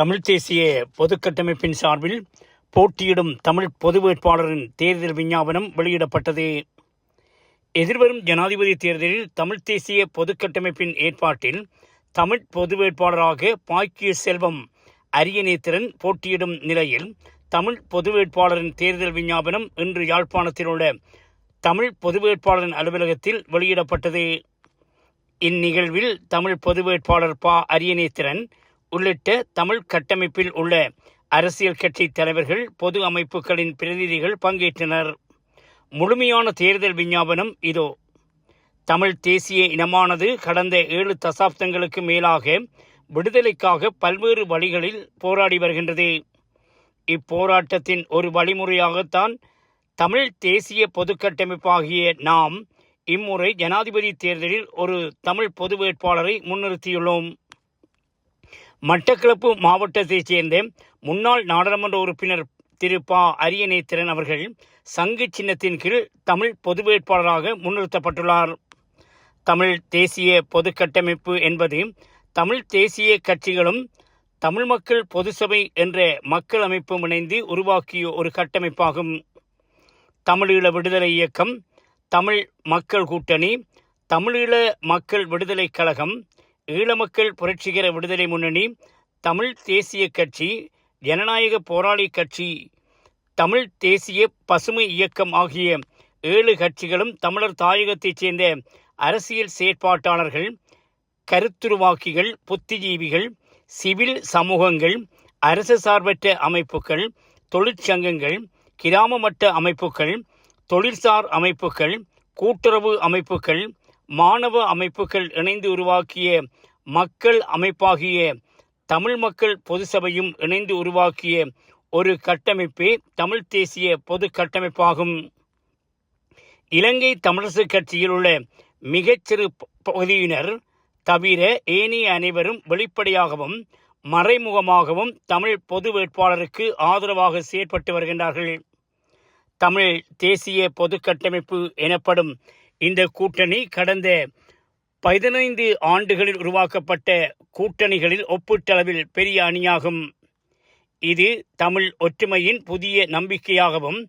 தமிழ் தேசிய பொதுக்கட்டமைப்பின் சார்பில் போட்டியிடும் தமிழ் பொது வேட்பாளரின் தேர்தல் விஞ்ஞாபனம் வெளியிடப்பட்டது. எதிர்வரும் ஜனாதிபதி தேர்தலில் தமிழ் தேசிய பொதுக்கட்டமைப்பின் ஏற்பாட்டில் தமிழ் பொது வேட்பாளராக பாக்கிய செல்வம் அரியநேத்திரன் போட்டியிடும் நிலையில் தமிழ் பொது வேட்பாளரின் தேர்தல் விஞ்ஞாபனம் இன்று யாழ்ப்பாணத்தில் உள்ள தமிழ் பொது வேட்பாளரின் அலுவலகத்தில் வெளியிடப்பட்டது. இந்நிகழ்வில் தமிழ் பொது வேட்பாளர் பா. அரியநேத்திரன் உள்ளிட்ட தமிழ் கட்டமைப்பில் உள்ள அரசியல் கட்சி தலைவர்கள் பொது அமைப்புகளின் பிரதிநிதிகள் பங்கேற்றனர். முழுமையான தேர்தல் விஞ்ஞாபனம் இதோ. தமிழ் தேசிய இனமானது கடந்த ஏழு தசாப்தங்களுக்கு மேலாக விடுதலைக்காக பல்வேறு வழிகளில் போராடி வருகின்றது. இப்போராட்டத்தின் ஒரு வழிமுறையாகத்தான் தமிழ் தேசிய பொதுக்கட்டமைப்பாகிய நாம் இம்முறை ஜனாதிபதி தேர்தலில் ஒரு தமிழ் பொது வேட்பாளரை முன்னிறுத்தியுள்ளோம். மட்டக்களப்பு மாவட்டத்தைச் சேர்ந்த முன்னாள் நாடாளுமன்ற உறுப்பினர் திரு ப. அரியநேத்திரன் அவர்கள் சங்கு சின்னத்தின் கீழ் தமிழ் பொது வேட்பாளராக முன்னிறுத்தப்பட்டுள்ளார். தமிழ் தேசிய பொது கட்டமைப்பு என்பது தமிழ் தேசிய கட்சிகளும் தமிழ் மக்கள் பொது சபை என்ற மக்கள் அமைப்பும் இணைந்து உருவாக்கிய ஒரு கட்டமைப்பாகும். தமிழீழ விடுதலை இயக்கம் தமிழ் மக்கள் கூட்டணி தமிழீழ மக்கள் விடுதலை கழகம் ஈழமக்கள் புரட்சிகர விடுதலை முன்னணி தமிழ் தேசிய கட்சி ஜனநாயக போராளி கட்சி தமிழ் தேசிய பசுமை இயக்கம் ஆகிய ஏழு கட்சிகளும் தமிழர் தாயகத்தைச் சேர்ந்த அரசியல் செயற்பாட்டாளர்கள் கருத்துருவாக்கிகள் புத்திஜீவிகள் சிவில் சமூகங்கள் அரசு சார்பற்ற அமைப்புகள் தொழிற்சங்கங்கள் கிராம மட்ட அமைப்புகள் தொழிற்சார் அமைப்புகள் கூட்டுறவு அமைப்புகள் மாணவ அமைப்புகள் இணைந்து உருவாக்கிய மக்கள் அமைப்பாகிய தமிழ் மக்கள் பொது சபையும் இணைந்து உருவாக்கிய ஒரு கட்டமைப்பே தமிழ் தேசிய பொது கட்டமைப்பாகும். இலங்கை தமிழரசு கட்சியில் உள்ள மிகச்சிறு பகுதியினர் தவிர ஏனைய அனைவரும் வெளிப்படையாகவும் மறைமுகமாகவும் தமிழ் பொது வேட்பாளருக்கு ஆதரவாக செயற்பட்டு வருகின்றார்கள். தமிழ் தேசிய பொது கட்டமைப்பு எனப்படும் இந்த கூட்டணி கடந்த பதினைந்து ஆண்டுகளில் உருவாக்கப்பட்ட கூட்டணிகளில் ஒப்பீட்டளவில் பெரிய அணியாகும். இது தமிழ் ஒற்றுமையின் புதிய நம்பிக்கையாகவும்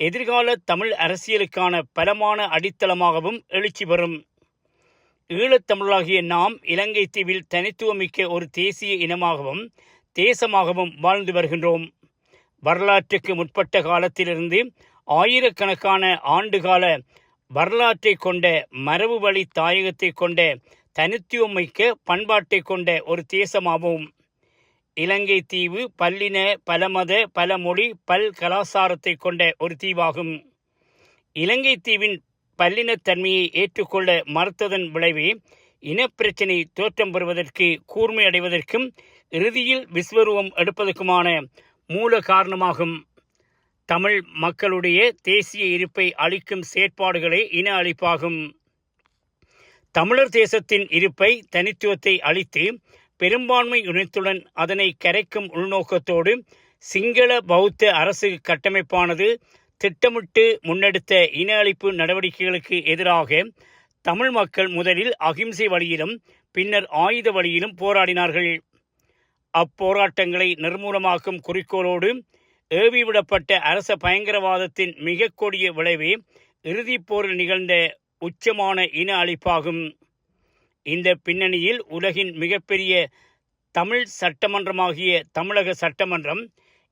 எதிர்கால தமிழ் அரசியலுக்கான பலமான அடித்தளமாகவும் எழுச்சி பெறும். ஈழத்தமிழாகிய நாம் இலங்கை தீவில் தனித்துவமிக்க ஒரு தேசிய இனமாகவும் தேசமாகவும் வாழ்ந்து வருகின்றோம். வரலாற்றுக்கு முற்பட்ட காலத்திலிருந்து ஆயிரக்கணக்கான ஆண்டுகால வரலாற்றை கொண்ட மரபு வழி தாயகத்தை கொண்ட தனித்துவமிக்க பண்பாட்டை கொண்ட ஒரு தேசமாகும். இலங்கை தீவு பல்லின பலமத பலமொழி பல் கலாசாரத்தை கொண்ட ஒரு தீவாகும். இலங்கை தீவின் பல்லினத்தன்மையை ஏற்றுக்கொள்ள மறுத்ததன் விளைவே இனப்பிரச்சினை தோற்றம் பெறுவதற்கு கூர்மை அடைவதற்கும் இறுதியில் விஸ்வரூபம் எடுப்பதற்குமான மூல காரணமாகும். தமிழ் மக்களுடைய தேசிய இருப்பை அளிக்கும் செயற்பாடுகளே இன அழிப்பாகும். தமிழர் தேசத்தின் இருப்பை தனித்துவத்தை அளித்து பெரும்பான்மை இணைத்துடன் அதனை கரைக்கும் உள்நோக்கத்தோடு சிங்கள பௌத்த அரசு கட்டமைப்பானது திட்டமிட்டு முன்னெடுத்த இன அழிப்பு நடவடிக்கைகளுக்கு எதிராக தமிழ் மக்கள் முதலில் அகிம்சை வழியிலும் பின்னர் ஆயுத வழியிலும் போராடினார்கள். அப்போராட்டங்களை நிர்மூலமாக்கும் குறிக்கோளோடு ஏவிவிடப்பட்ட அரச பயங்கரவாதத்தின் மிக கொடிய விளைவே இறுதிப் போரில் நிகழ்ந்த உச்சமான இன அழிப்பாகும். இந்த பின்னணியில் உலகின் மிகப்பெரிய தமிழ் சட்டமன்றமாகிய தமிழக சட்டமன்றம்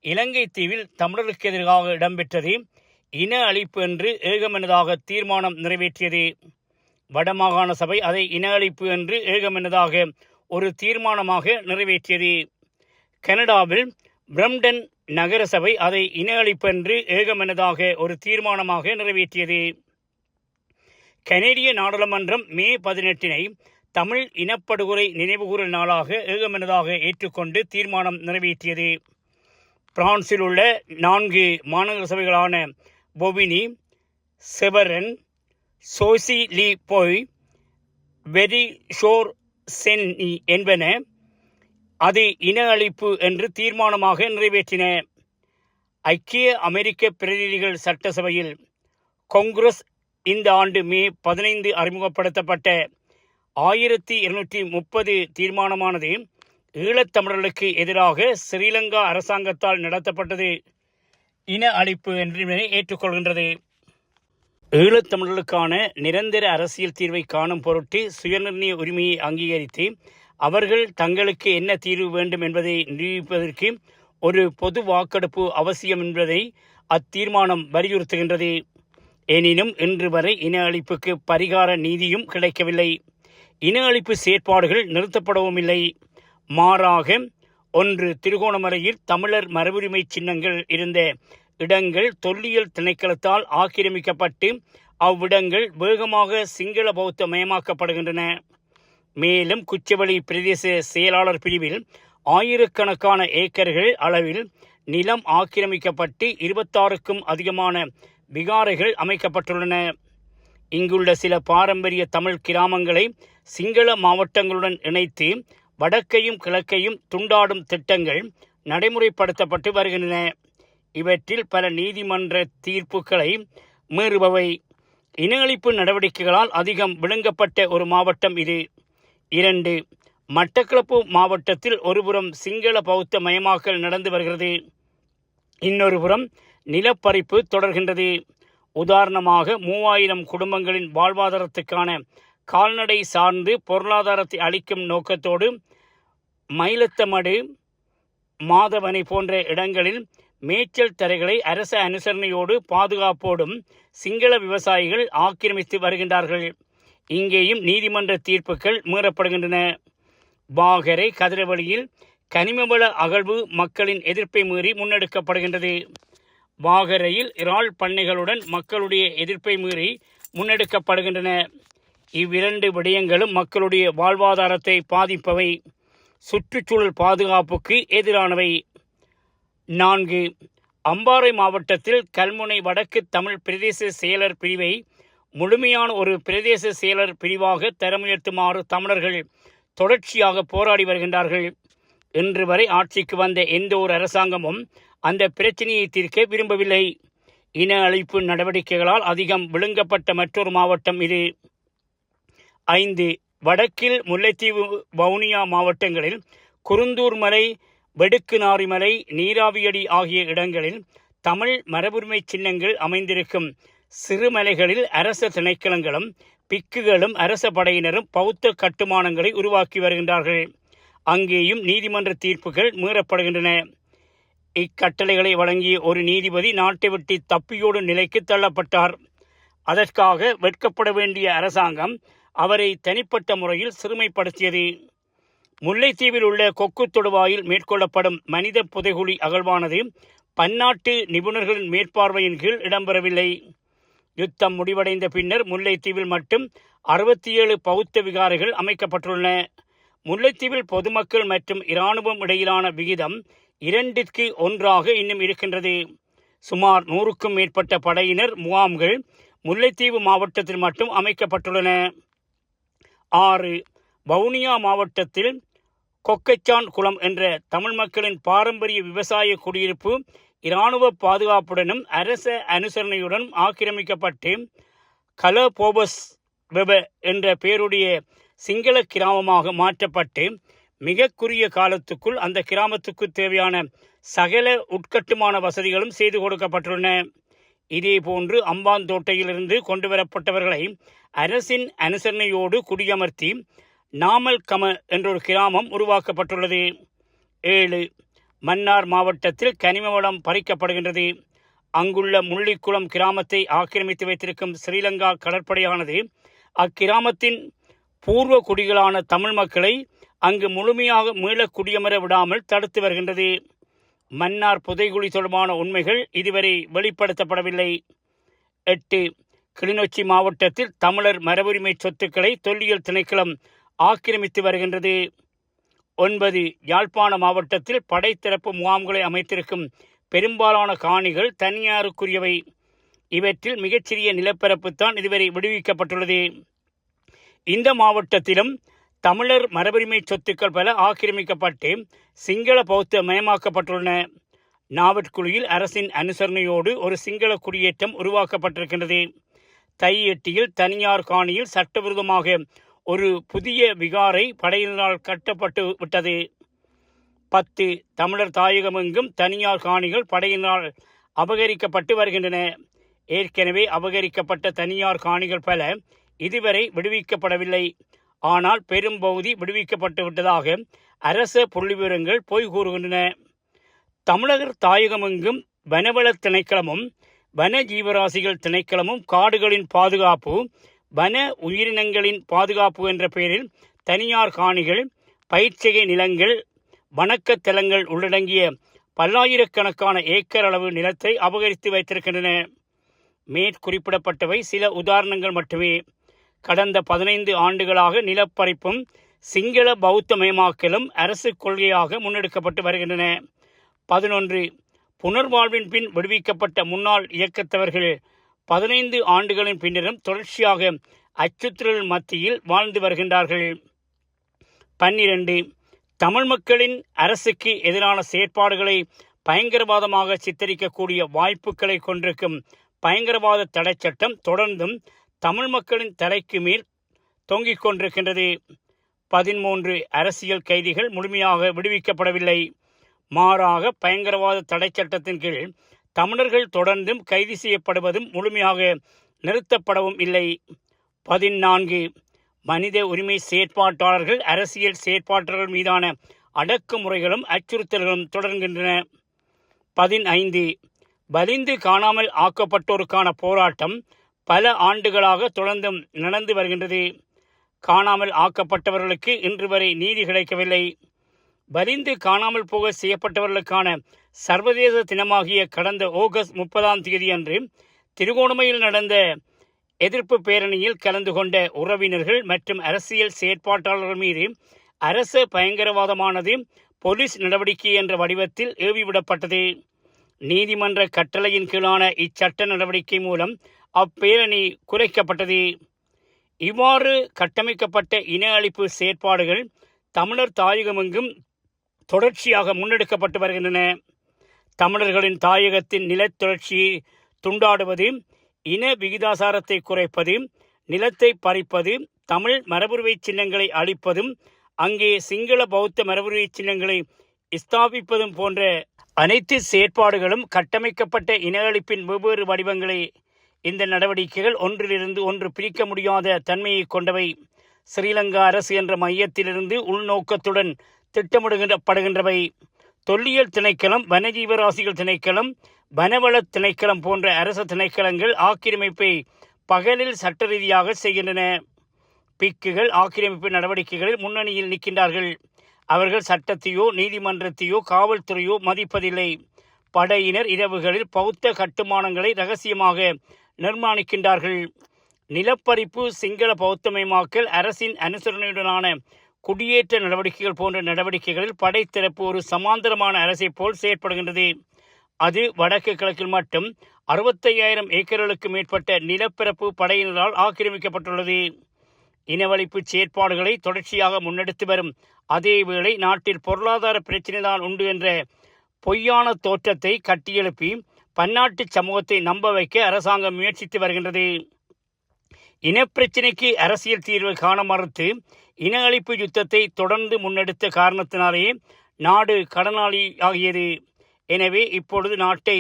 இலங்கை தீவில் தமிழருக்கு எதிராக இடம்பெற்றது. இன அழிப்பு என்று ஏகமனதாக தீர்மானம் நிறைவேற்றியது. வடமாகாண சபை அதை இன அழிப்பு என்று ஏகமனதாக ஒரு தீர்மானமாக நிறைவேற்றியது. கனடாவில் பிரம்டன் நகரசபை அதை இன அழிப்பு என்று ஏகமனதாக ஒரு தீர்மானமாக நிறைவேற்றியது. கனேடிய நாடாளுமன்றம் மே பதினெட்டினை தமிழ் இனப்படுகொலை நினைவுகூரல் நாளாக ஏகமனதாக ஏற்றுக்கொண்டு தீர்மானம் நிறைவேற்றியது. பிரான்சில் உள்ள நான்கு மாநகர சபைகளான பொவினி செவரன் சோசி லி பொய் வெரி ஷோர் சென் என்பன அது இன அழிப்பு என்று தீர்மானமாக நிறைவேற்றின. ஐக்கிய அமெரிக்க பிரதிநிதிகள் சட்டசபையில் காங்கிரஸ் இந்த ஆண்டு மே பதினைந்து அறிமுகப்படுத்தப்பட்ட ஆயிரத்தி இருநூற்றி முப்பது தீர்மானமானது ஈழத்தமிழர்களுக்கு எதிராக ஸ்ரீலங்கா அரசாங்கத்தால் நடத்தப்பட்டது. இன அழிப்பு என்று ஏற்றுக்கொள்கின்றது. ஈழத்தமிழர்களுக்கான நிரந்தர அரசியல் தீர்வை காணும் பொருட்டு சுயநிர்ணய உரிமையை அங்கீகரித்து அவர்கள் தங்களுக்கு என்ன தீர்வு வேண்டும் என்பதை நிரூபிப்பதற்கு ஒரு பொது வாக்கெடுப்பு அவசியம் என்பதை அத்தீர்மானம் வலியுறுத்துகின்றது. எனினும் இன்று வரை இன அழிப்புக்கு பரிகார நீதியும் கிடைக்கவில்லை. இன அழிப்பு செயற்பாடுகள் நிறுத்தப்படவும் இல்லை. மாறாக ஒன்று திருகோணமலையில் தமிழர் மரபுரிமை சின்னங்கள் இருந்த இடங்கள் தொல்லியல் திணைக்களத்தால் ஆக்கிரமிக்கப்பட்டு அவ்விடங்கள் வேகமாக சிங்கள பௌத்த மயமாக்கப்படுகின்றன மேலும் குச்சவெளி பிரதேச செயலாளர் பிரிவில் ஆயிரக்கணக்கான ஏக்கர்கள் அளவில் நிலம் ஆக்கிரமிக்கப்பட்டு இருபத்தாறுக்கும் அதிகமான விகாரைகள் அமைக்கப்பட்டுள்ளன. இங்குள்ள சில பாரம்பரிய தமிழ் கிராமங்களை சிங்கள மாவட்டங்களுடன் இணைத்து வடக்கையும் கிழக்கையும் துண்டாடும் திட்டங்கள் நடைமுறைப்படுத்தப்பட்டு வருகின்றன. இவற்றில் பல நீதிமன்ற தீர்ப்புகளை மீறுபவை. இனஅழிப்பு நடவடிக்கைகளால் அதிகம் விழுங்கப்பட்ட ஒரு மாவட்டம் இது. இரண்டு மட்டக்களப்பு மாவட்டத்தில் ஒருபுறம் சிங்கள பௌத்த மயமாக்கல் நடந்து வருகிறது. இன்னொரு புறம் நிலப்பறிப்பு தொடர்கின்றது. உதாரணமாக மூவாயிரம் குடும்பங்களின் வாழ்வாதாரத்துக்கான கால்நடை சார்ந்து பொருளாதாரத்தை அளிக்கும் நோக்கத்தோடு மயிலத்தமடு மாதவனை போன்ற இடங்களில் மேய்ச்சல் தரைகளை அரச அனுசரணையோடு பாதுகாப்போடும் சிங்கள விவசாயிகள் ஆக்கிரமித்து வருகின்றார்கள். இங்கேயும் நீதிமன்ற தீர்ப்புகள் மீறப்படுகின்றன. பாகரை கதிரவழியில் கனிமவள அகழ்வு மக்களின் எதிர்ப்பை மீறி முன்னெடுக்கப்படுகின்றது. வாகரையில் இறால் பண்ணைகளுடன் மக்களுடைய எதிர்ப்பை மீறி முன்னெடுக்கப்படுகின்றன. இவ்விரண்டு விடயங்களும் மக்களுடைய வாழ்வாதாரத்தை பாதிப்பவை. சுற்றுச்சூழல் பாதுகாப்புக்கு எதிரானவை. நான்கு அம்பாறை மாவட்டத்தில் கல்முனை வடக்கு தமிழ் பிரதேச செயலர் பிரிவை முழுமையான ஒரு பிரதேச செயலர் பிரிவாக தரமுயர்த்துமாறு தமிழர்கள் தொடர்ச்சியாக போராடி வருகின்றார்கள். இன்று வரை ஆட்சிக்கு வந்த எந்த ஒரு அரசாங்கமும் அந்த பிரச்சனையை தீர்க்க விரும்பவில்லை. இன அழிப்பு நடவடிக்கைகளால் அதிகம் விழுங்கப்பட்ட மற்றொரு மாவட்டம் இது. ஐந்து வடக்கில் முல்லைத்தீவு வவுனியா மாவட்டங்களில் குருந்தூர் மலை வெடுக்குநாரி மலை நீராவியடி ஆகிய இடங்களில் தமிழ் மரபுரிமை சின்னங்கள் அமைந்திருக்கும். சிறுமலைகளில் அரச திணைக்களங்களும் பிக்குகளும் அரச படையினரும் பௌத்த கட்டுமானங்களை உருவாக்கி வருகின்றார்கள். அங்கேயும் நீதிமன்ற தீர்ப்புகள் மீறப்படுகின்றன. இக்கட்டளைகளை வழங்கிய ஒரு நீதிபதி நாட்டை விட்டு தப்பியோடு நிலைக்கு தள்ளப்பட்டார். அதற்காக வெட்கப்பட வேண்டிய அரசாங்கம் அவரை தனிப்பட்ட முறையில் சிறுமைப்படுத்தியது. முல்லைத்தீவில் உள்ள கொக்கு தொடுவாயில் மேற்கொள்ளப்படும் மனித புதைகுழி அகழ்வானது பன்னாட்டு நிபுணர்களின் மேற்பார்வையின் கீழ் இடம்பெறவில்லை. யுத்தம் முடிவடைந்த பின்னர் முல்லைத்தீவில் மட்டும் அறுபத்தி ஏழு பௌத்த விகாரைகள் அமைக்கப்பட்டுள்ளன. முல்லைத்தீவில் பொதுமக்கள் மற்றும் இராணுவம் இடையிலான விகிதம் இரண்டிற்கு ஒன்றாக இன்னும் இருக்கின்றது. சுமார் நூறுக்கும் மேற்பட்ட படையினர் முகாம்கள் முல்லைத்தீவு மாவட்டத்தில் மட்டும் அமைக்கப்பட்டுள்ளன. ஆறு. வவுனியா மாவட்டத்தில் கொக்கைச்சான் குளம் என்ற தமிழ் மக்களின் பாரம்பரிய விவசாய குடியிருப்பு இராணுவ பாதுகாப்புடனும் அரச அனுசரணையுடன் ஆக்கிரமிக்கப்பட்டு கலபோபஸ் வெப என்ற பெயருடைய சிங்கள கிராமமாக மாற்றப்பட்டு மிக குறுகிய காலத்துக்குள் அந்த கிராமத்துக்கு தேவையான சகல உட்கட்டுமான வசதிகளும் செய்து கொடுக்கப்பட்டுள்ளன. இதேபோன்று அம்பாந்தோட்டையிலிருந்து கொண்டு வரப்பட்டவர்களை அரசின் அனுசரணையோடு குடியமர்த்தி நாமல் கம என்றொரு கிராமம் உருவாக்கப்பட்டுள்ளது. ஏழு மன்னார் மாவட்டத்தில் கனிம வளம் பறிக்கப்படுகின்றது. அங்குள்ள முள்ளிக்குளம் கிராமத்தை ஆக்கிரமித்து வைத்திருக்கும் ஸ்ரீலங்கா கடற்படையானது அக்கிராமத்தின் பூர்வ குடிகளான தமிழ் மக்களை அங்கு முழுமையாக மீள குடியமர விடாமல் தடுத்து வருகின்றது. மன்னார் புதைகுழி தொடர்பான உண்மைகள் இதுவரை வெளிப்படுத்தப்படவில்லை. எட்டு கிளிநொச்சி மாவட்டத்தில் தமிழர் மரபுரிமை சொத்துக்களை தொல்லியல் திணைக்களம் ஆக்கிரமித்து வருகின்றது. ஒன்பது யாழ்ப்பாண மாவட்டத்தில் படைத்திறப்பு முகாம்களை அமைத்திருக்கும் பெரும்பாலான காணிகள் தனியாருக்குரியவை. இவற்றில் மிகச்சிறிய நிலப்பரப்பு தான் இதுவரை விடுவிக்கப்பட்டுள்ளது. இந்த மாவட்டத்திலும் தமிழர் மரபுரிமை சொத்துக்கள் பல ஆக்கிரமிக்கப்பட்டு சிங்கள பௌத்த மயமாக்கப்பட்டுள்ளன நாவற்குழியில் அரசின் அனுசரணையோடு ஒரு சிங்கள குடியேற்றம் உருவாக்கப்பட்டிருக்கின்றது. தை எட்டியில் தனியார் காணியில் சட்டவிரோதமாக ஒரு புதிய விகாரை படையினரால் கட்டப்பட்டு விட்டது. பத்து தமிழர் தாயகமெங்கும் தனியார் காணிகள் படையினால் அபகரிக்கப்பட்டு வருகின்றன. ஏற்கனவே அபகரிக்கப்பட்ட தனியார் காணிகள் பல இதுவரை விடுவிக்கப்படவில்லை. ஆனால் பெரும்பகுதி விடுவிக்கப்பட்டு விட்டதாக அரச புள்ளிவிவரங்கள் பொய் கூறுகின்றன. தமிழகர் தாயகமெங்கும் வனவள திணைக்களமும் வன ஜீவராசிகள் திணைக்களமும் காடுகளின் பாதுகாப்பு வன உயிரினங்களின் பாதுகாப்பு என்ற பெயரில் தனியார் காணிகள் பயிற்சிகை நிலங்கள் வணக்கத் தலங்கள் உள்ளடங்கிய பல்லாயிரக்கணக்கான ஏக்கர் அளவு நிலத்தை அபகரித்து வைத்திருக்கின்றன. மேற்குறிப்பிடப்பட்டவை சில உதாரணங்கள் மட்டுமே. கடந்த பதினைந்து ஆண்டுகளாக நிலப்பறிப்பும் சிங்கள பௌத்தமயமாக்கலும் அரசு கொள்கையாக முன்னெடுக்கப்பட்டு வருகின்றன. பதினொன்று. புனர்வாழ்வின் பின் விடுவிக்கப்பட்ட முன்னாள் இயக்கத்தவர்கள் பதினைந்து ஆண்டுகளின் பின்னரும் தொடர்ச்சியாக அச்சுறுத்தல் மத்தியில் வாழ்ந்து வருகின்றார்கள். பன்னிரண்டு தமிழ் மக்களின் அரசுக்கு எதிரான செயற்பாடுகளை பயங்கரவாதமாக சித்தரிக்கக்கூடிய வாய்ப்புகளை கொண்டிருக்கும் பயங்கரவாத தடை சட்டம் தொடர்ந்தும் தமிழ் மக்களின் தலைக்கு மேல் தொங்கிக் கொண்டிருக்கின்றது. பதிமூன்று அரசியல் கைதிகள் முழுமையாக விடுவிக்கப்படவில்லை. மாறாக பயங்கரவாத தடை சட்டத்தின் கீழ் தமிழர்கள் தொடர்ந்தும் கைது செய்யப்படுவதும் முழுமையாக நிறுத்தப்படவும் இல்லை. பதினான்கு. மனித உரிமை செயற்பாட்டாளர்கள் அரசியல் செயற்பாட்டாளர்கள் மீதான அடக்குமுறைகளும் அச்சுறுத்தல்களும் தொடர்கின்றன. பதினைந்து. வலிந்து காணாமல் ஆக்கப்பட்டோருக்கான போராட்டம் பல ஆண்டுகளாக தொடர்ந்தும் நடந்து வருகின்றது. காணாமல் ஆக்கப்பட்டவர்களுக்கு இன்று வரை நீதி கிடைக்கவில்லை. வரிந்து காணாமல் போக செய்யப்பட்டவர்களுக்கான சர்வதேச தினமாகிய கடந்த ஆகஸ்ட் முப்பதாம் தேதி அன்று திருகோணமையில் நடந்த எதிர்ப்பு பேரணியில் கலந்து கொண்ட உறவினர்கள் மற்றும் அரசியல் செயற்பாட்டாளர்கள் மீது அரச பயங்கரவாதமானது போலீஸ் நடவடிக்கை என்ற வடிவத்தில் ஏவிவிடப்பட்டது. நீதிமன்ற கட்டளையின் கீழான இச்சட்ட நடவடிக்கை மூலம் அப்பேரணி குறைக்கப்பட்டது. இவ்வாறு கட்டமைக்கப்பட்ட இன அழிப்பு செயற்பாடுகள் தமிழர் தாயகமெங்கும் தொடர்ச்சியாக முன்னெடுக்கப்பட்டு வருகின்றன. தமிழர்களின் தாயகத்தின் நிலத்தொடர்ச்சியை துண்டாடுவது இன விகிதாசாரத்தை குறைப்பது நிலத்தை பறிப்பது தமிழ் மரபுரிமை சின்னங்களை அழிப்பதும் அங்கே சிங்கள பௌத்த மரபுரிமை சின்னங்களை ஸ்தாபிப்பதும் போன்ற அனைத்து செயற்பாடுகளும் கட்டமைக்கப்பட்ட இன அழிப்பின் வெவ்வேறு வடிவங்களை இந்த நடவடிக்கைகள் ஒன்றிலிருந்து ஒன்று பிரிக்க முடியாத தன்மையை கொண்டவை. ஸ்ரீலங்கா அரசு என்ற மையத்திலிருந்து உள்நோக்கத்துடன் திட்டமிடுகின்ற படுகின்றவை. தொல்லியல் திணைக்களம் வனஜீவராசிகள் திணைக்களம் வனவள திணைக்களம் போன்ற அரச திணைக்களங்கள் ஆக்கிரமிப்பை பகலில் சட்ட ரீதியாக செய்கின்றன. பிக்குகள் ஆக்கிரமிப்பு நடவடிக்கைகளில் முன்னணியில் நிற்கின்றார்கள். அவர்கள் சட்டத்தையோ நீதிமன்றத்தையோ காவல்துறையோ மதிப்பதில்லை. படையினர் இரவுகளில் பௌத்த கட்டுமானங்களை ரகசியமாக நிர்மாணிக்கின்றார்கள். நிலப்பறிப்பு சிங்கள பௌத்தமயமாக்கல் அரசின் அனுசரணையுடனான குடியேற்ற நடவடிக்கைகள் போன்ற நடவடிக்கைகளில் படைத்திறப்பு ஒரு சமாந்தரமான அரசை போல் செயற்படுகின்றது. அது வடக்கு கிழக்கில் மட்டும் அறுபத்தையாயிரம் ஏக்கர்களுக்கு மேற்பட்ட நிலப்பரப்பு படையினரால் ஆக்கிரமிக்கப்பட்டுள்ளது. இனவழிப்பு செயற்பாடுகளை தொடர்ச்சியாக முன்னெடுத்து வரும் அதேவேளை நாட்டில் பொருளாதார பிரச்சினைதான் உண்டு என்ற பொய்யான தோற்றத்தை கட்டியெழுப்பி பன்னாட்டு சமூகத்தை நம்ப வைக்க அரசாங்கம் முயற்சித்து வருகின்றது. இனப்பிரச்சினைக்கு அரசியல் தீர்வு காண மறுத்து இன அழிப்பு யுத்தத்தை தொடர்ந்து முன்னெடுத்த காரணத்தினாலேயே நாடு கடனாளி ஆகியது. எனவே இப்பொழுது நாட்டை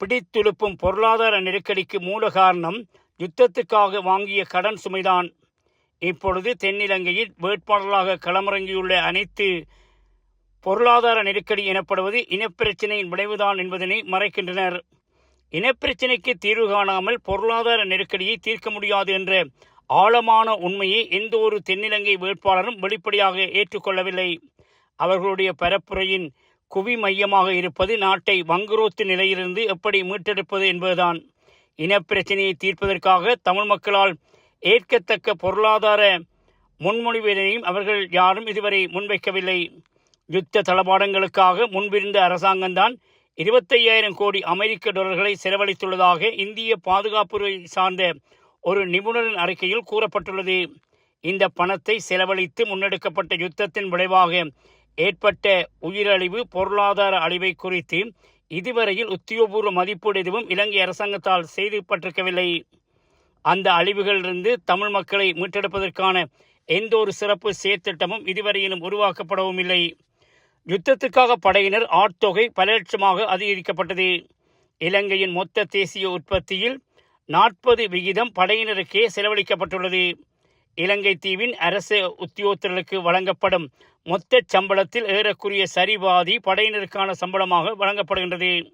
பிடித்துழுப்பும் பொருளாதார நெருக்கடிக்கு மூல காரணம் யுத்தத்துக்காக வாங்கிய கடன் சுமைதான். இப்பொழுது தென்னிலங்கையில் வேட்பாளர்களாக களமிறங்கியுள்ள அனைத்து பொருளாதார நெருக்கடி எனப்படுவது இனப்பிரச்சினையின் விளைவுதான் என்பதனை மறைக்கின்றனர். இனப்பிரச்சினைக்கு தீர்வு காணாமல் பொருளாதார நெருக்கடியை தீர்க்க முடியாது என்ற ஆழமான உண்மையை எந்த ஒரு தென்னிலங்கை வேட்பாளரும் வெளிப்படையாக ஏற்றுக்கொள்ளவில்லை. அவர்களுடைய பரப்புரையின் குவி மையமாக இருப்பது நாட்டை வங்குரோத்து நிலையிலிருந்து எப்படி மீட்டெடுப்பது என்பதுதான். இனப்பிரச்சினையை தீர்ப்பதற்காக தமிழ் மக்களால் ஏற்கத்தக்க பொருளாதார முன்மொழிவினையும் அவர்கள் யாரும் இதுவரை முன்வைக்கவில்லை. யுத்த தளபாடங்களுக்காக முன்பிருந்த அரசாங்கம்தான் இருபத்தையாயிரம் கோடி அமெரிக்க டாலர்களை செலவழித்துள்ளதாக இந்திய பாதுகாப்புறை சார்ந்த ஒரு நிபுணரின் அறிக்கையில் கூறப்பட்டுள்ளது. இந்த பணத்தை செலவழித்து முன்னெடுக்கப்பட்ட யுத்தத்தின் விளைவாக ஏற்பட்ட உயிரழிவு பொருளாதார அழிவை குறித்து இதுவரையில் உத்தியோகபூர்வ மதிப்பீடு எதுவும் இலங்கை அரசாங்கத்தால் செய்துப்பட்டிருக்கவில்லை அந்த அழிவுகளிலிருந்து தமிழ் மக்களை மீட்டெடுப்பதற்கான எந்த ஒரு சிறப்பு செயற்திட்டமும் இதுவரையிலும் உருவாக்கப்படவும் இல்லை யுத்தத்துக்காக படையினர் ஆட்தொகை பல லட்சமாக அதிகரிக்கப்பட்டது. இலங்கையின் மொத்த தேசிய உற்பத்தியில் நாற்பது விகிதம் படையினருக்கே செலவழிக்கப்பட்டுள்ளது. இலங்கை தீவின் அரசு உத்தியோகத்தர்களுக்கு வழங்கப்படும் மொத்த சம்பளத்தில் ஏறக்குரிய சரிபாதி படையினருக்கான சம்பளமாக வழங்கப்படுகின்றது.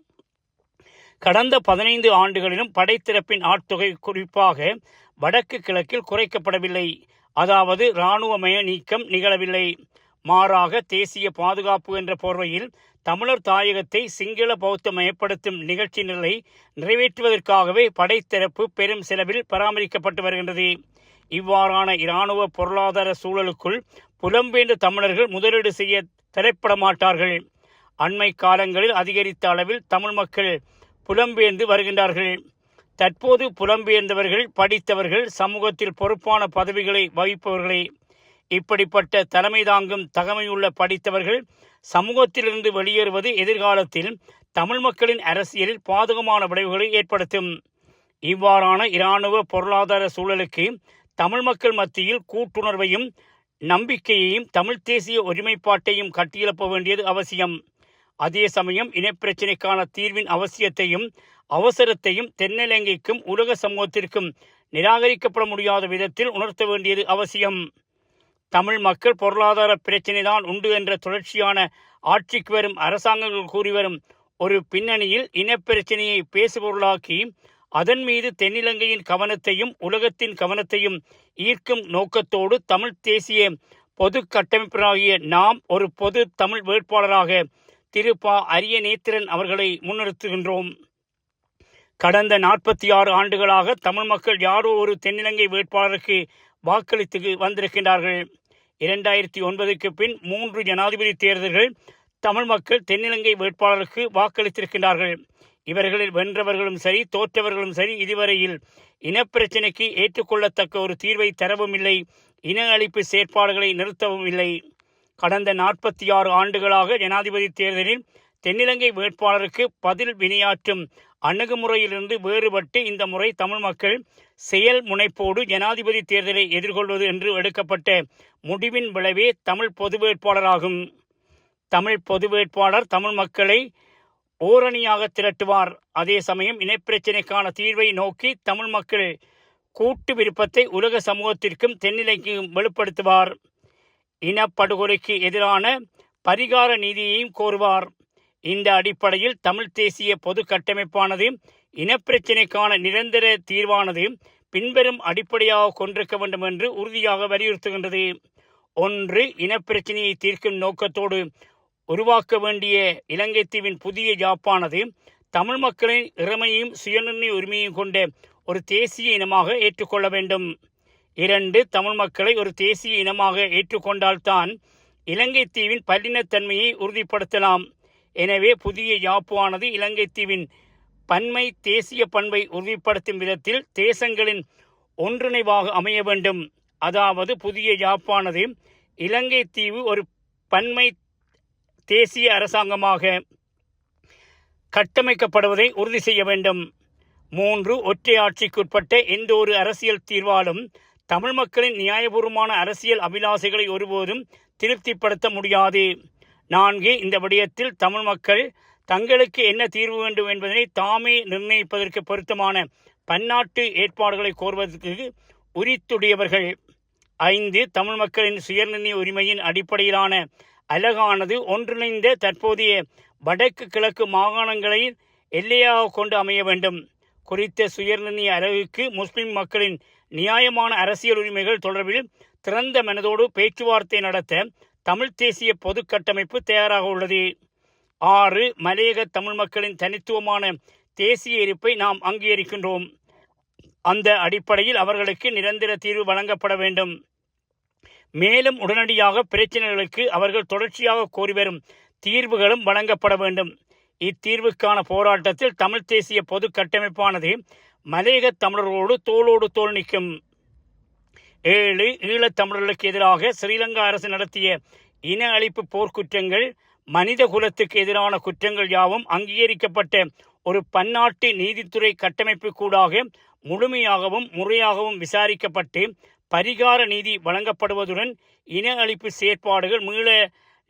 கடந்த பதினைந்து ஆண்டுகளிலும் படைத்திறப்பின் ஆட்தொகை குறிப்பாக வடக்கு கிழக்கில் குறைக்கப்படவில்லை. அதாவது இராணுவமய நீக்கம் நிகழவில்லை. மாறாக தேசிய பாதுகாப்பு என்ற போர்வையில் தமிழர் தாயகத்தை சிங்கள பௌத்த மயப்படுத்தும் நிகழ்ச்சி நிலை நிறைவேற்றுவதற்காகவே படைத்தரப்பு பெரும் செலவில் பராமரிக்கப்பட்டு வருகின்றது. இவ்வாறான இராணுவ பொருளாதார சூழலுக்குள் புலம்பெயர்ந்த தமிழர்கள் முதலீடு செய்ய திரைப்பட மாட்டார்கள் அண்மை காலங்களில் அதிகரித்த அளவில் தமிழ் மக்கள் புலம்பெயர்ந்து வருகின்றார்கள். தற்போது புலம்பெயர்ந்தவர்கள் படித்தவர்கள் சமூகத்தில் பொறுப்பான பதவிகளை வகிப்பவர்களே. இப்படிப்பட்ட தலைமை தாங்கும் தகமையுள்ள படித்தவர்கள் சமூகத்திலிருந்து வெளியேறுவது எதிர்காலத்தில் தமிழ் மக்களின் அரசியலில் பாதகமான விளைவுகளை ஏற்படுத்தும். இவ்வாறான இராணுவ பொருளாதார சூழலுக்கு தமிழ் மக்கள் மத்தியில் கூட்டுணர்வையும் நம்பிக்கையையும் தமிழ் தேசிய ஒருமைப்பாட்டையும் கட்டியெழுப்ப வேண்டியது அவசியம். அதே சமயம் இனப்பிரச்சினைக்கான தீர்வின் அவசியத்தையும் அவசரத்தையும் தென்னிலங்கைக்கும் உலக சமூகத்திற்கும் நிராகரிக்கப்பட முடியாத விதத்தில் உணர்த்த வேண்டியது அவசியம். தமிழ் மக்கள் பொருளாதார பிரச்சினை தான் உண்டு என்ற தொடர்ச்சியான ஆட்சிக்கு வரும் அரசாங்கங்கள் கூறி வரும் ஒரு பின்னணியில் இனப்பிரச்சினையை பேசுபொருளாக்கி அதன் மீது தென்னிலங்கையின் கவனத்தையும் உலகத்தின் கவனத்தையும் ஈர்க்கும் நோக்கத்தோடு தமிழ் தேசிய பொது கட்டமைப்பினராகிய நாம் ஒரு பொது தமிழ் வேட்பாளராக திரு. ப. அரிய நேத்திரன் அவர்களை முன்னிறுத்துகின்றோம். கடந்த நாற்பத்தி ஆறு ஆண்டுகளாக தமிழ் மக்கள் யாரோ ஒரு தென்னிலங்கை வேட்பாளருக்கு வாக்களித்து வந்திருக்கின்றார்கள். இரண்டாயிரத்தி ஒன்பதுக்கு பின் மூன்று ஜனாதிபதி தேர்தல்கள் தமிழ் மக்கள் தென்னிலங்கை வேட்பாளருக்கு வாக்களித்திருக்கின்றார்கள். இவர்களில் வென்றவர்களும் சரி தோற்றவர்களும் சரி இதுவரையில் இனப்பிரச்சினைக்கு ஏற்றுக்கொள்ளத்தக்க ஒரு தீர்வை தரவும் இல்லை இன அழிப்பு செயற்பாடுகளை நிறுத்தவும் இல்லை. கடந்த நாற்பத்தி ஆறு ஆண்டுகளாக ஜனாதிபதி தேர்தலில் தென்னிலங்கை வேட்பாளருக்கு பதில் வினையாற்றும் அணுகுமுறையிலிருந்து வேறுபட்டு இந்த முறை தமிழ் மக்கள் செயல் முனைப்போடு ஜனாதிபதி தேர்தலை எதிர்கொள்வது என்று எடுக்கப்பட்ட முடிவின் விளைவே தமிழ் பொது வேட்பாளராகும். தமிழ் பொது வேட்பாளர் தமிழ் மக்களை ஓரணியாக திரட்டுவார். அதே சமயம் இனப்பிரச்சினைக்கான தீர்வை நோக்கி தமிழ் மக்கள் கூட்டு விருப்பத்தை உலக சமூகத்திற்கும் தென்னிலைக்கும் வெளிப்படுத்துவார். இனப்படுகொலைக்கு எதிரான பரிகார நீதியையும் கோருவார். இந்த அடிப்படையில் தமிழ் தேசிய பொது கட்டமைப்பானது இனப்பிரச்சினைக்கான நிரந்தர தீர்வானது பின்வரும் அடிப்படையாக கொண்டிருக்க வேண்டும் என்று உறுதியாக வலியுறுத்துகின்றது. ஒன்று இனப்பிரச்சினையை தீர்க்கும் நோக்கத்தோடு உருவாக்க வேண்டிய இலங்கை தீவின் புதிய ஜாப்பானது தமிழ் மக்களின் இறமையும் சுயநிர்ணய உரிமையும் கொண்ட ஒரு தேசிய இனமாக ஏற்றுக்கொள்ள வேண்டும். இரண்டு தமிழ் மக்களை ஒரு தேசிய இனமாக ஏற்றுக்கொண்டால்தான் இலங்கை தீவின் பல்லினத்தன்மையை உறுதிப்படுத்தலாம். எனவே புதிய யாப்பானது இலங்கை தீவின் பன்மை தேசிய பண்பை உறுதிப்படுத்தும் விதத்தில் தேசங்களின் ஒன்றிணைவாக அமைய வேண்டும். அதாவது புதிய யாப்பானது இலங்கை தீவு ஒரு பன்மை தேசிய அரசாங்கமாக கட்டமைக்கப்படுவதை உறுதி செய்ய வேண்டும். மூன்று ஒற்றை ஆட்சிக்குட்பட்ட எந்த ஒரு அரசியல் தீர்வாலும் தமிழ் மக்களின் நியாயபூர்வமான அரசியல் அபிலாசைகளை ஒருபோதும் திருப்திப்படுத்த முடியாது. நான்கு இந்த விடயத்தில் தமிழ் மக்கள் தங்களுக்கு என்ன தீர்வு வேண்டும் என்பதனை தாமே நிர்ணயிப்பதற்கு பொருத்தமான பன்னாட்டு ஏற்பாடுகளை கோருவதற்கு உரித்துடையவர்கள். ஐந்து தமிழ் மக்களின் சுயநிர்ணய உரிமையின் அடிப்படையிலான அலகானது ஒன்றிணைந்த தற்போதைய வடக்கு கிழக்கு மாகாணங்களை எல்லையாக கொண்டு அமைய வேண்டும். குறித்த சுயநிர்ணய அலகுக்கு முஸ்லிம் மக்களின் நியாயமான அரசியல் உரிமைகள் தொடர்பில் திறந்த மனதோடு பேச்சுவார்த்தை நடத்த தமிழ் தேசிய பொது கட்டமைப்பு தயாராக உள்ளது. ஆறு மலையக தமிழ் மக்களின் தனித்துவமான தேசிய இருப்பை நாம் அங்கீகரிக்கின்றோம். அந்த அடிப்படையில் அவர்களுக்கு நிரந்தர தீர்வு வழங்கப்பட வேண்டும். மேலும் உடனடியாக பிரச்சினைகளுக்கு அவர்கள் தொடர்ச்சியாக கோரி வரும் தீர்வுகளும் வழங்கப்பட வேண்டும். இத்தீர்வுக்கான போராட்டத்தில் தமிழ் தேசிய பொது கட்டமைப்பானது மலையக தமிழர்களோடு தோளோடு தோள் நிற்கும். ஏழு ஈழத்தமிழர்களுக்கு எதிராக ஸ்ரீலங்கா அரசு நடத்திய இன அழிப்பு போர்க்குற்றங்கள் மனித குலத்துக்கு எதிரான குற்றங்கள் யாவும் அங்கீகரிக்கப்பட்ட ஒரு பன்னாட்டு நீதித்துறை கட்டமைப்பு கூடாக முழுமையாகவும் முறையாகவும் விசாரிக்கப்பட்டு பரிகார நீதி வழங்கப்படுவதுடன் இன அழிப்பு செயற்பாடுகள் மீள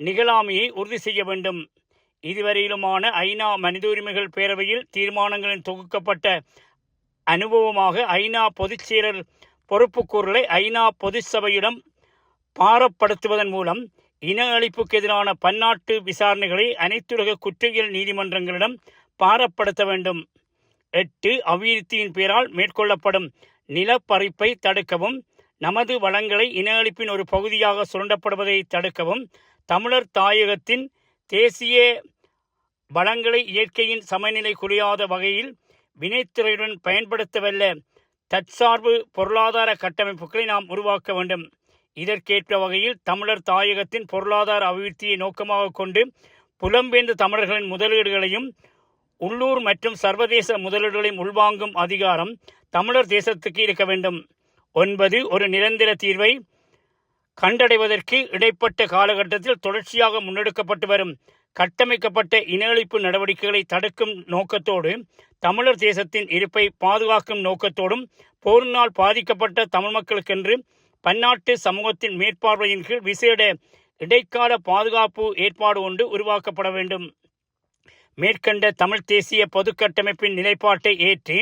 நிகழாமையை உறுதி செய்ய வேண்டும். இதுவரையிலுமான ஐநா மனித உரிமைகள் பேரவையில் தீர்மானங்களின் தொகுக்கப்பட்ட அனுபவமாக ஐநா பொதுச்செயலர் செயலர் பொறுப்புக்கூறலை ஐநா பொது சபையிடம் பாரப்படுத்துவதன் மூலம் இன அழிப்புக்கு எதிரான பன்னாட்டு விசாரணைகளை அனைத்துலக குற்றவியல் நீதிமன்றங்களிடம் பாரப்படுத்த வேண்டும். எட்டு அபிவிருத்தியின் பெயரால் மேற்கொள்ளப்படும் நிலப்பறிப்பை தடுக்கவும் நமது வளங்களை இன அழிப்பின் ஒரு பகுதியாக சுரண்டப்படுவதை தடுக்கவும் தமிழர் தாயகத்தின் தேசிய வளங்களை இயற்கையின் சமநிலை குறையாத வகையில் வினைத்துறையுடன் பயன்படுத்தவல்ல தற்சார்பு பொருளாதார கட்டமைப்புகளை நாம் உருவாக்க வேண்டும். இதற்கேற்ற வகையில் தமிழர் தாயகத்தின் பொருளாதார அபிவிருத்தியை நோக்கமாக கொண்டு புலம்பெயர்ந்த தமிழர்களின் முதலீடுகளையும் உள்ளூர் மற்றும் சர்வதேச முதலீடுகளையும் உள்வாங்கும் அதிகாரம் தமிழர் தேசத்துக்கு இருக்க வேண்டும். ஒன்பது ஒரு நிரந்தர தீர்வை கண்டடைவதற்கு இடைப்பட்ட காலகட்டத்தில் தொடர்ச்சியாக முன்னெடுக்கப்பட்டு வரும். கட்டமைக்கப்பட்ட இனஅழிப்பு நடவடிக்கைகளை தடுக்கும் நோக்கத்தோடு தமிழர் தேசத்தின் இருப்பை பாதுகாக்கும் நோக்கத்தோடும் போரினால் பாதிக்கப்பட்ட தமிழ் மக்களுக்கென்று பன்னாட்டு சமூகத்தின் மேற்பார்வையின் கீழ் விசேட இடைக்கால பாதுகாப்பு ஏற்பாடு ஒன்று உருவாக்கப்பட வேண்டும். மேற்கண்ட தமிழ் தேசிய பொது கட்டமைப்பின் நிலைப்பாட்டை ஏற்றி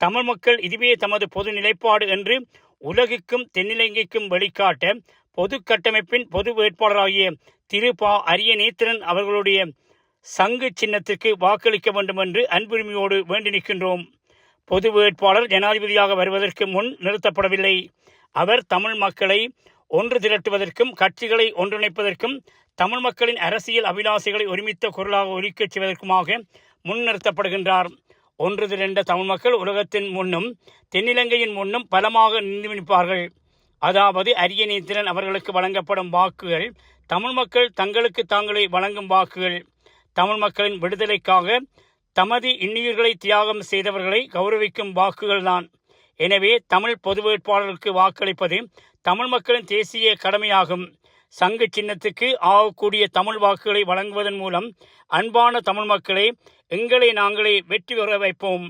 தமிழ் மக்கள் இதுவே தமது பொது நிலைப்பாடு என்று உலகுக்கும் தென்னிலங்கைக்கும் வெளிக்காட்ட பொது கட்டமைப்பின் பொது வேட்பாளராகிய திரு பா அரியநேத்திரன் அவர்களுடைய சங்கு சின்னத்திற்கு வாக்களிக்க வேண்டும் என்று அன்புரிமையோடு வேண்டி நிற்கின்றோம். பொது வேட்பாளர் ஜனாதிபதியாக வருவதற்கு முன் நிறுத்தப்படவில்லை. அவர் தமிழ் மக்களை ஒன்று திரட்டுவதற்கும் கட்சிகளை ஒன்றிணைப்பதற்கும் தமிழ் மக்களின் அரசியல் அபிலாசைகளை ஒருமித்த குரலாக ஒலிக்கச் செய்வதற்குமாக முன்னிறுத்தப்படுகின்றார் ஒன்று திரண்ட தமிழ் மக்கள் உலகத்தின் முன்னும் தென்னிலங்கையின் முன்னும் பலமாக நின்று நிற்பார்கள் அதாவது அரியநேத்திரன் அவர்களுக்கு வழங்கப்படும் வாக்குகள் தமிழ் மக்கள் தங்களுக்கு தாங்களே வழங்கும் வாக்குகள். தமிழ் மக்களின் விடுதலைக்காக தமது இன்னுயிர்களை தியாகம் செய்தவர்களை கௌரவிக்கும் வாக்குகள்தான் எனவே தமிழ் பொது வேட்பாளருக்கு வாக்களிப்பது தமிழ் மக்களின் தேசிய கடமையாகும். சங்கு சின்னத்துக்கு ஆகக்கூடிய தமிழ் வாக்குகளை வழங்குவதன் மூலம் அன்பான தமிழ் மக்களை எங்களை நாங்களே வெற்றி பெற வைப்போம்.